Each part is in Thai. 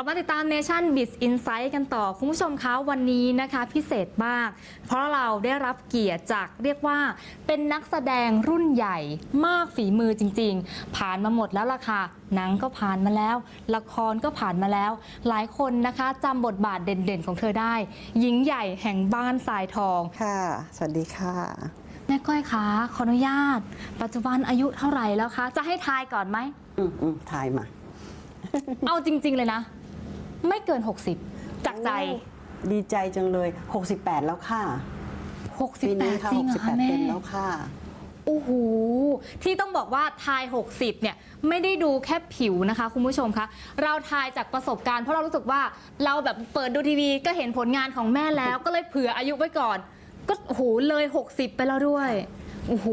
ลับมาติดตาม Nation b i z Insight กันต่อ คุณผู้ชมคะวันนี้นะคะพิเศษมาก เพราะเราได้รับเกียรติจากเรียกว่าเป็นนักแสดงรุ่นใหญ่มากฝีมือจริง ๆ ผ่านมาหมดแล้วล่ะค่ะ หนังก็ผ่านมาแล้ว ละครก็ผ่านมาแล้ว หลายคนนะคะจำบทบาทเด่นๆ ของเธอได้ หญิงใหญ่แห่งบ้านทรายทอง ค่ะ สวัสดีค่ะ แม่ก้อยคะขออนุญาต ปัจจุบันอายุเท่าไหร่แล้วคะ จะให้ทายก่อนไหมอืมอืมถ่ายมา เอาจริง ๆ เลยนะ ไม่เกิน 60 จากใจ ดีใจจังเลย 68 แล้วค่ะปีนี้68ค่ะจริงเหรอคะ68แม่ เต็มแล้วค่ะ โอ้โห ที่ต้องบอกว่าทาย 60 เนี่ย ไม่ได้ดูแค่ผิวนะคะ คุณผู้ชมคะ เราทายจากประสบการณ์เพราะเรารู้สึกว่าเราแบบเปิดดูทีวีก็เห็นผลงานของแม่แล้ว ก็เลยเผื่ออายุไว้ก่อน ก็โอ้โหเลย 60 ไปแล้วด้วย โอ้โห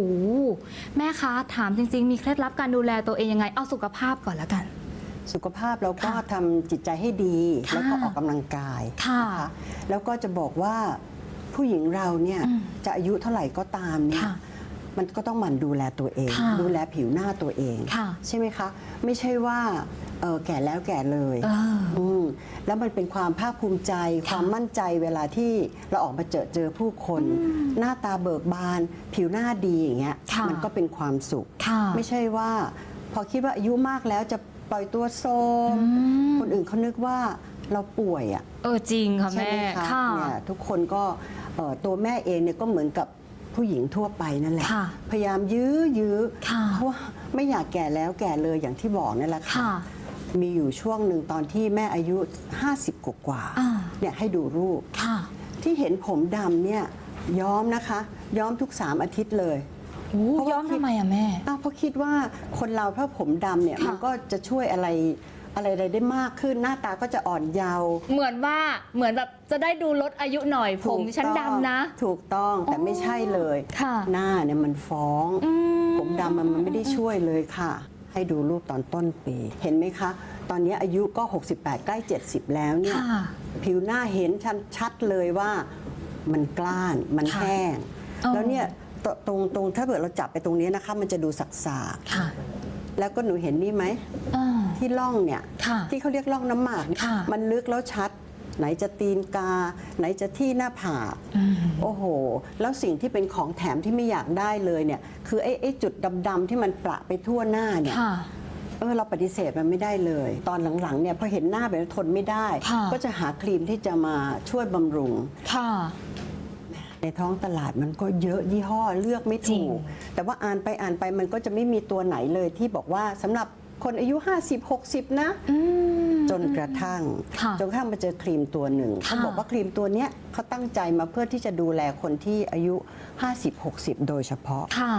แม่คะ ถามจริง ๆ มีเคล็ดลับการดูแลตัวเองยังไง เอาสุขภาพก่อนแล้วกัน สุขภาพเราก็ค่ะทำจิตใจให้ดี ค่ะแล้วก็ออกกำลังกายค่ะนแล้วก็จะบอกว่าผู้หญิงเราเนี่ยอืมจะอายุเท่าไหร่ก็ตามเนี่ยค่ะมันก็ต้องหมั่นดูแลตัวเอง ค่ะดูแลผิวหน้าตัวเองค่ะ ใช่ไหมคะ ไม่ใช่ว่าเอ่อแก่แล้วแก่เลย เออ อืมแล้วมันเป็นความภาคภูมิใจ ความมั่นใจเวลาที่เราออกมาเจอเจอผู้คน หน้าตาเบิกบาน ผิวหน้าดีอย่างเงี้ยค่ะ มันก็เป็นความสุข ค่ะ ไม่ใช่ว่า พอคิดว่าอายุมากแล้วจะ ปล่อยตัวโซมอืมคนอื่นเขานึกว่าเราป่วยอะเออจริงค่ะใช่แม่ไหมคะค่ะ เนี่ยทุกคนก็เอ่อตัวแม่เองเนี่ยก็เหมือนกับผู้หญิงทั่วไปนั่นแหละ ค่ะพยายามยื้อยื้อค่ะเพราะว่าไม่อยากแก่แล้วแก่เลยอย่างที่บอกนั่นแหละค่ะค่ะมีอยู่ช่วงหนึ่งตอนที่แม่อายุ 50 กว่ากว่าๆอ่า เนี่ยให้ดูรูป ค่ะ ที่เห็นผมดำเนี่ยย้อมนะคะ ย้อมทุก3อาทิตย์เลยโอ้ เพราะว่าย้อมทำไมอะแม่อ้าวเพราะคิดว่าคนเราถ้าผมดำเนี่ยค่ะมันก็จะช่วยอะไรอะไรอะไรได้มากขึ้นหน้าตาก็จะอ่อนเยาว์เหมือนว่าเหมือนแบบจะได้ดูลดอายุหน่อยผมถูกฉันต้องดำนะ ถูกต้องแต่ไม่ใช่เลย ค่ะ หน้าเนี่ยมันฟ้อง อืม ผมดำมันมันไม่ได้ช่วยเลยค่ะ ให้ดูรูปตอนต้นปี เห็นไหมคะ ตอนนี้อายุก็ 68 ใกล้ 70 แล้วเนี่ย ค่ะผิวหน้าเห็นชัดชัดเลยว่ามันกล้าน มันค่ะแห้ง อ๋อแล้วเนี่ย ตตรงตรงถ้าเกิดเราจับไปตรงนี้นะคะ มันจะดูสักสากค่ะๆแล้วก็หนูเห็นนี่ไหมอ่า ที่ร่องเนี่ยค่ะ ที่เขาเรียกร่องน้ำหมากเนี่ยค่ะ มันลึกแล้วชัด ไหนจะตีนกา ไหนจะที่หน้าผาก อืม โอ้โห แล้วสิ่งที่เป็นของแถมที่ไม่อยากได้เลยเนี่ย คือไอ้ไอ้จุดดำๆที่มันประไปทั่วหน้าเนี่ย ค่ะ เออเราปฏิเสธมันไม่ได้เลย ตอนหลังๆเนี่ยพอเห็นหน้าแบบนี้ทนไม่ได้ ค่ะ ก็จะหาครีมที่จะมาช่วยบำรุง ค่ะ ในท้องตลาดมันก็เยอะยี่ห้อเลือกไม่จริถูงกแต่ว่าอ่านไปอ่านไปมันก็จะไม่มีตัวไหนเลยที่บอกว่าสำหรับคนอายุ 50 60 นะอืมจนกระทั่ง ค่ะจนกระทั่งมาเจอครีมตัวหนึ่งค่ะเขาบอกว่าครีมตัวเนี้ยเขาตั้งใจมาเพื่อที่จะดูแลคนที่อายุ 50-60 โดยเฉพาะ ค่ะ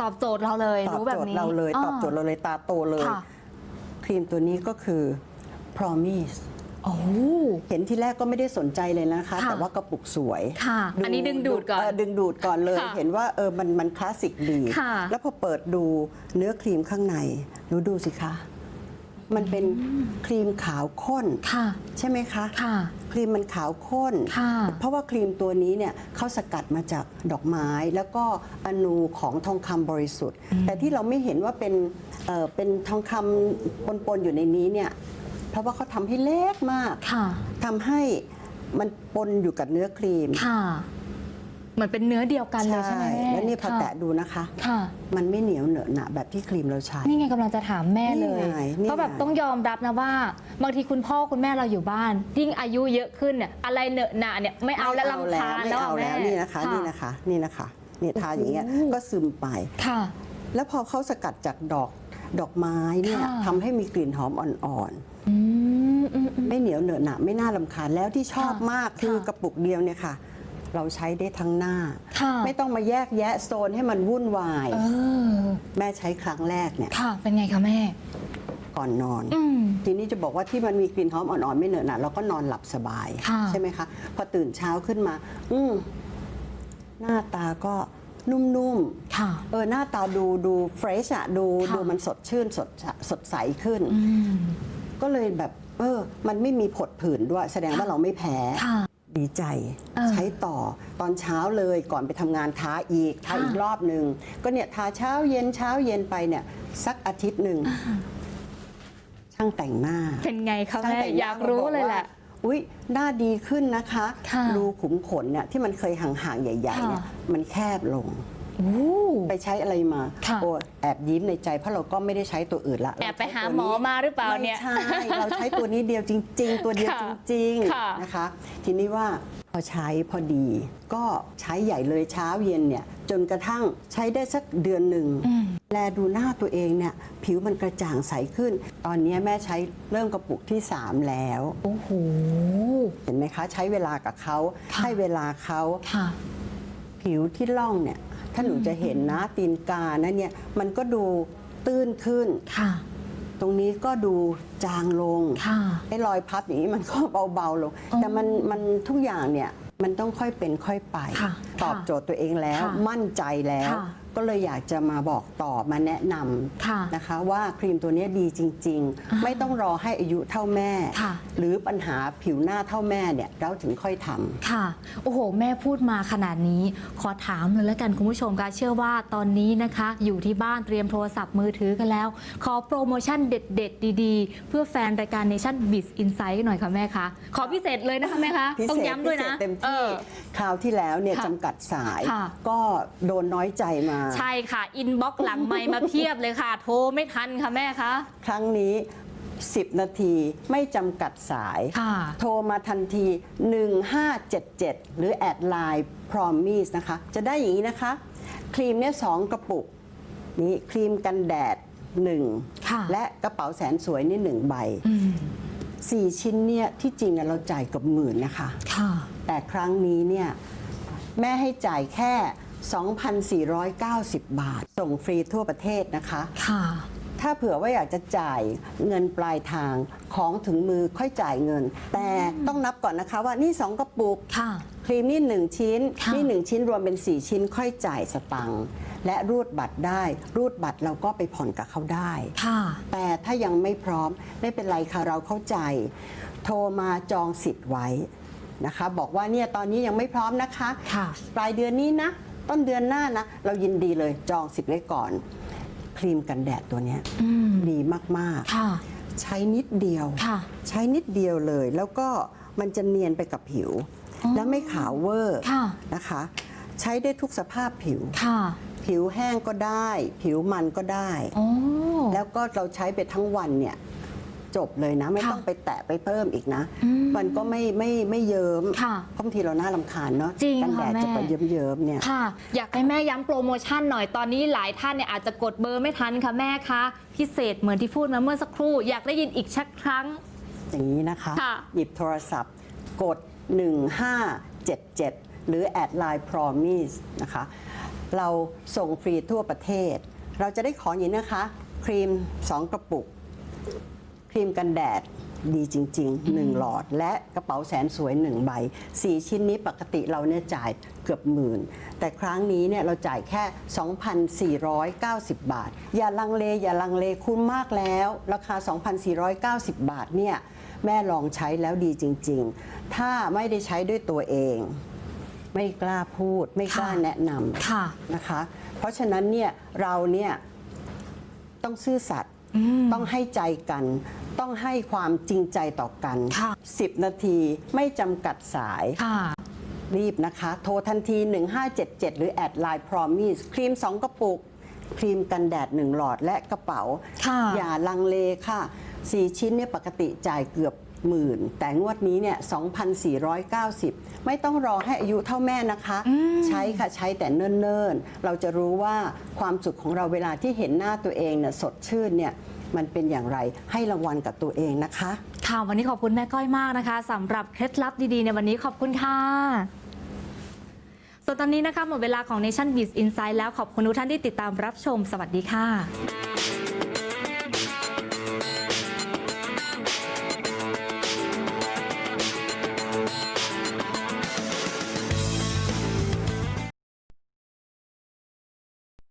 ตอบโจทย์เราเลยตอบรู้แบโจบทย์นี้เราเลย ตอบโจทย์เราเลยตาโตเลย ค่ะ ครีมตัวนี้ก็คือ promise โอ้ เห็นที่แรกก็ไม่ได้สนใจเลยนะคะ ค่ะแต่ว่ากระปุกสวยค่ะอันนี้ดึงดูดก่อนเดึงดูดก่อนเลย ค่ะเห็นว่าเออมันมันคลาสสิกดี ค่ะ แล้วพอเปิดดูเนื้อครีมข้างในหนูดูสิคะ มันเป็นครีมขาวข้น ค่ะ ใช่ไหมคะ ค่ะ ครีมมันขาวข้น ค่ะ เพราะว่าครีมตัวนี้เนี่ยเขาสกัดมาจากดอกไม้แล้วก็อนูของทองคำบริสุทธิ์ แต่ที่เราไม่เห็นว่าเป็นเอ่อเป็นทองคำปนๆอยู่ในนี้เนี่ย เพราะว่าเขาทำให้เล็กมากค่ะทำให้มันปนอยู่กับเนื้อครีมค่ะเหมือนเป็นเนื้อเดียวกันเลยใช่ไหมแม่แล้วนี่พอค่ะ แตะดูนะคะ ค่ะ มันไม่เหนียวเหนอะหนะแบบที่ครีมเราใช้ นี่ไงกำลังจะถามแม่เลยนี่ไงนี่ไง เพราะแบบต้องยอมรับนะว่า บางทีคุณพ่อคุณแม่เราอยู่บ้าน ยิ่งอายุเยอะขึ้นเนี่ยอะไรเหนอะหนาเนี่ยไม่เอาแล้วลำคาญไม่แล้วเอาอะแล้วม่นี่นะคะ นี่นะคะ นี่นะคะนี่ทาอย่างเงี้ยก็ซึมไป ค่ะ แล้วพอเขาสกัดจากดอก ดอกไม้เนี่ยค่ะ ทำให้มีกลิ่นหอมอ่อนอืมอืมอืม ๆ ไม่เหนียวเหนอะหนะไม่น่าลำคาญแล้วที่ชอบค่ะมากคือค่ะกระปุกเดียวเนี่ยค่ะ เราใช้ได้ทั้งหน้า ค่ะไม่ต้องมาแยกแยะโซนให้มันวุ่นวาย เออแม่ใช้ครั้งแรกเนี่ยค่ะ เป็นไงคะแม่ ก่อนนอน อืม ทีนี้จะบอกว่าที่มันมีกลิ่นหอมอ่อนๆไม่เหนอะหนะเราก็นอนหลับสบาย ค่ะ ใช่ไหมคะ พอตื่นเช้าขึ้นมา อืมหน้าตาก็ นุ่มๆค่ะเออหน้าตาดูดูเฟรชอะดูค่ะดูมันสดชื่นสดสดใสขึ้นอืมก็เลยแบบ เออ มันไม่มีผดผื่นด้วย แสดงว่าเราไม่แพ้ค่ะดีใจเออใช้ต่อตอนเช้าเลยก่อนไปทำงานทาอีกทาค่ะอีกรอบหนึ่งก็เนี่ยทาเช้าเย็นเช้าเย็นไปเนี่ย สักอาทิตย์หนึ่งช่างแต่งหน้า เป็นไงคะช่างแม่แต่งหน้อยากรู้เลยแหละขาบ อกว่าอุ้ยหน้าดีขึ้นนะคะ ค่ะรูขุมขนเนี่ยที่มันเคยห่างๆใหญ่ๆเนี่ยค่ะ มันแคบลงโอ้ ไปใช้อะไรมาค่ะ โอ้แอบยิ้มในใจเพราะเราก็ไม่ได้ใช้ตัวอื่นละแอบไปเรหาใช้ตัวหมอมาหรือเปล่าเนี่ย ไม่ใช่ เราใช้ตัวนี้เดียวจริง ๆ ตัวเดียวค่ะจริงค่ะ ๆนะคะ ทีนี้ว่าพอใช้พอดี ก็ใช้ใหญ่เลยเช้าเย็นเนี่ยจนกระทั่งใช้ได้สักเดือนหนึ่งอืมแลดูหน้าตัวเองเนี่ยผิวมันกระจ่างใสขึ้น ตอนนี้แม่ใช้เริ่มกระปุกที่ 3 แล้ว โอ้โห เห็นไหมคะ ใช้เวลากับเขาค่ะ ให้เวลาเขา ค่ะ ผิวที่ล่องเนี่ย ถ้าหนูจะเห็นนะตีนกานะเนี่ยมันก็ดูตื้นขึ้น ค่ะ ตรงนี้ก็ดูจางลงค่ะ ไอ้รอยพับอย่างนี้มันก็เบาๆลง อ๋อแต่มันมันทุกอย่างเนี่ยมันต้องค่อยเป็นค่อยไป ค่ะตอบโจทย์ตัวเองแล้ว ค่ะมั่นใจแล้ว ค่ะ ก็เลยอยากจะมาบอกต่อมาแนะนค่ะำนะคะว่าครีมตัวนี้ดีจริงอ่าๆไม่ต้องรอให้อายุเท่าแม่ ค่ะ หรือปัญหาผิวหน้าเท่าแม่เนี่ยเราถึงค่อยทำ ค่ะ โอ้โห แม่พูดมาขนาดนี้ ขอถามเลยแล้วกันคุณผู้ชมคะเชื่อว่าตอนนี้นะคะ อยู่ที่บ้านเตรียมโทรศัพท์มือถือกันแล้ว ขอโปรโมชั่นเด็ด ๆ ดี ๆ เพื่อแฟนรายการ Nation b i z Insight หน่อยค่ะแม่คะ ขอพิเศษเลยนะคะแม่คะ พิเศษต้องย้ำด้วยนะพิเศษเต็มเอที่อ คราวที่แล้วเนี่ยค่ะจำกัดสาย ค่ะก็โดนน้อยใจมาใช่ค่ะ อินบ็อกหลังไมค์มาเพียบเลยค่ะ โทรไม่ทันค่ะแม่คะ ครั้งนี้ 10 นาทีไม่จำกัดสาย ค่ะ โทรมาทันที 1577 หรือแอดไลน์ promise นะคะ จะได้อย่างนี้นะคะ ครีมเนี่ยสองกระปุก นี่ครีมกันแดดค่ะ1และกระเป๋าแสนสวยนี่หนึ่งใบอืม4ชิ้นเนี่ยที่จริงอะเราจ่ายเกับหมื่นนะคะ ค่ะ แต่ครั้งนี้เนี่ยแม่ให้จ่ายแค่ 2,490 บาท ส่งฟรีทั่วประเทศนะคะ ค่ะ ถ้าเผื่อว่าอยากจะจ่ายเงินปลายทางของถึงมือค่อยจ่ายเงิน แต่ต้องนับก่อนนะคะว่านี่ 2 กระปุก ค่ะ ครีมนี่ 1 ชิ้น ค่ะ นี่ 1 ชิ้นรวมเป็น 4 ชิ้นค่อยจ่ายสตังค์และรูดบัตรได้ รูดบัตรเราก็ไปผ่อนกับเขาได้ ค่ะ แต่ถ้ายังไม่พร้อมไม่เป็นไรค่ะเราเข้าใจ โทรมาจองสิทธิ์ไว้นะคะ บอกว่าเนี่ยตอนนี้ยังไม่พร้อมนะคะ ค่ะ ปลายเดือนนี้นะ ต้นเดือนหน้านะ เรายินดีเลยจองสิทธิ์ไว้ก่อน ครีมกันแดดตัวเนี้ยอืมดีมากค่ะๆใช้นิดเดียวค่ะใช้นิดเดียวเลย แล้วก็มันจะเนียนไปกับผิวอ๋อแล้วไม่ขาวเวอร์ค่ะนะคะ ใช้ได้ทุกสภาพผิวค่ะผิวแห้งก็ได้ ผิวมันก็ได้โอ้แล้วก็เราใช้ไปทั้งวันเนี่ย จบเลยนะ ไม่ค่ะต้องไปแตะไปเพิ่มอีกนะอืมมันก็ไม่ไม่ไม่เยิ้มค่ะเพราะบางทีเราหน้าลำคาญเนาะจริงกันแดดค่ะแม่ จะไปเยิ้มเยิ้มๆเนี่ย ค่ะ อยากให้แม่ย้ำโปรโมชั่นหน่อยตอนนี้หลายท่านเนี่ยอาจจะกดเบอร์ไม่ทันค่ะแม่คะพิเศษเหมือนที่พูดมาเมื่อสักครู่ อยากได้ยินอีกชักครั้ง อย่างนี้นะคะ ค่ะ หยิบโทรศัพท์ กด 1577 หรือแอดไลน์ promise นะคะ เราส่งฟรีทั่วประเทศ เราจะได้ของอย่างนี้นะคะ ครีม 2 กระปุก ครีมกันแดดดีจริงๆ1หลอด และกระเป๋าแสนสวย1ใบ4ชิ้นนี้ปกติเราเนี่ยจ่ายเกือบหมื่น แต่ครั้งนี้เนี่ยเราจ่ายแค่ 2,490 บาท อย่าลังเล อย่าลังเลคุ้มมากแล้ว ราคา 2,490 บาทเนี่ยแม่ลองใช้แล้วดีจริง ๆ ถ้าไม่ได้ใช้ด้วยตัวเอง ไม่กล้าพูด ไม่กล้าค่ะแนะนำค่ะนะคะ เพราะฉะนั้นเนี่ยเราเนี่ยต้องซื่อสัตย์อืม ต้องให้ใจกัน ต้องให้ความจริงใจต่อกันค่ะ10 นาทีไม่จำกัดสายค่ะรีบนะคะ โทรทันที 1577 หรือแอดไลน์ promise ครีม 2 กระปุก ครีมกันแดด 1 หลอดและกระเป๋าค่ะอย่าลังเลค่ะ 4 ชิ้นเนี่ยปกติจ่ายเกือบ หมื่นแต่งวดนี้เนี่ย2,490 ไม่ต้องรอให้อายุเท่าแม่นะคะอืมใช้ค่ะใช้แต่เนิ่นๆ เราจะรู้ว่าความสุขของเราเวลาที่เห็นหน้าตัวเองเนี่ยสดชื่นเนี่ยมันเป็นอย่างไรให้รางวัลกับตัวเองนะคะค่ะวันนี้ขอบคุณแม่ก้อยมากนะคะสำหรับเคล็ดลับดีๆในวันนี้ขอบคุณค่ะส่วนตอนนี้นะคะหมดเวลาของ Nation b e a t Insight แล้วขอบคุณทุกท่านที่ติดตามรับชม สวัสดีค่ะ